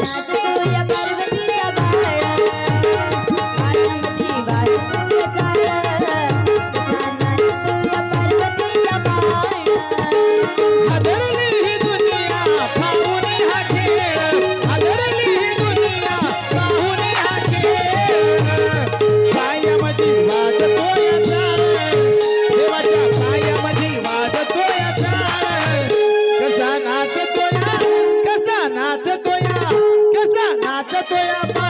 कसा नाचतो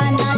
कसा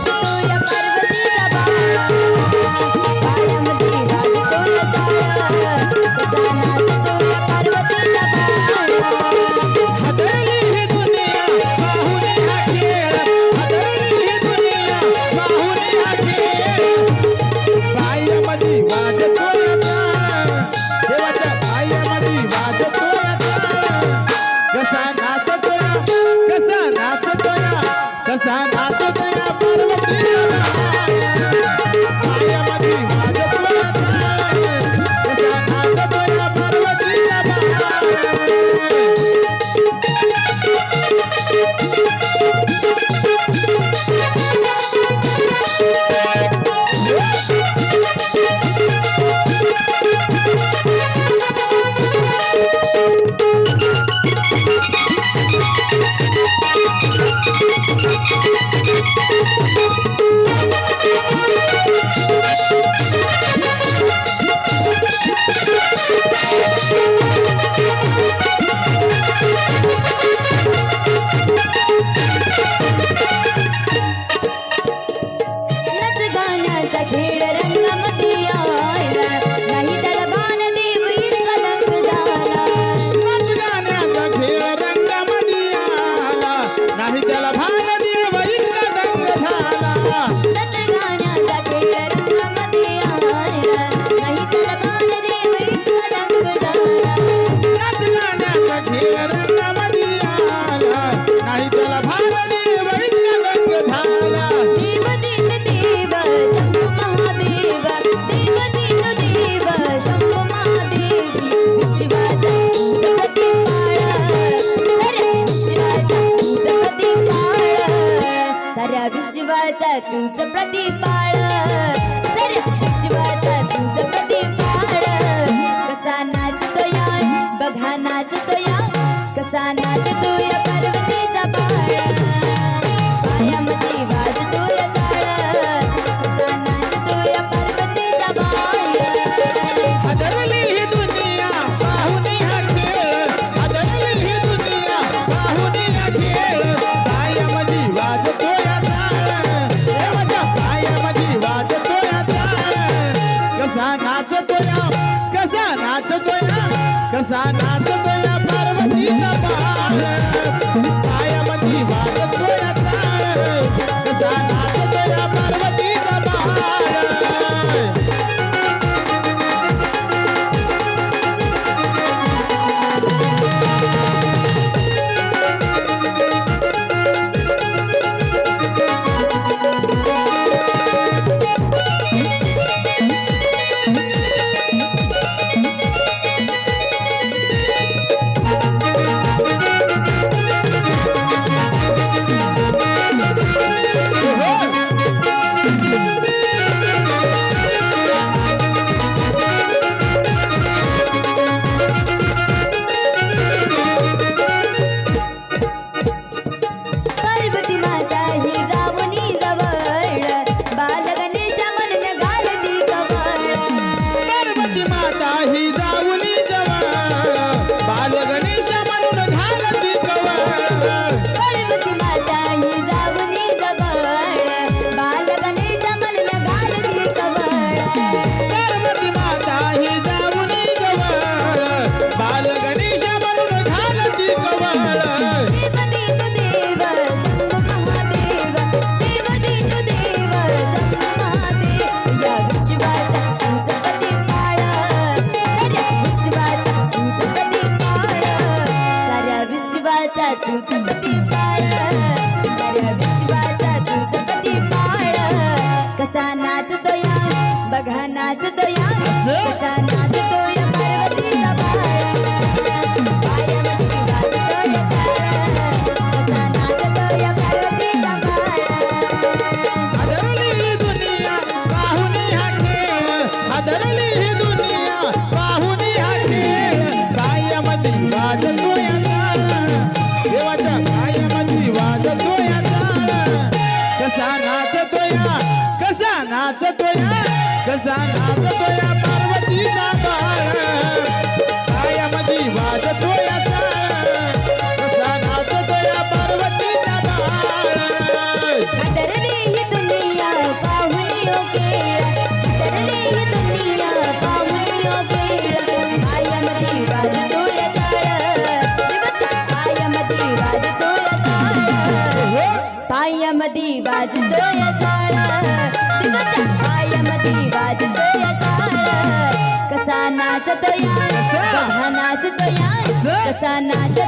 बघा नाचतोया कसा नाचतोया बघा नाच तो या. कसा कसा नाचतो या पार्वतीचा बाळ. पायामध्ये वाजतो याचा कसा नाचतो या पार्वतीचा बाळ. आदरणी ही दुनिया पाहुणी ओके फसाना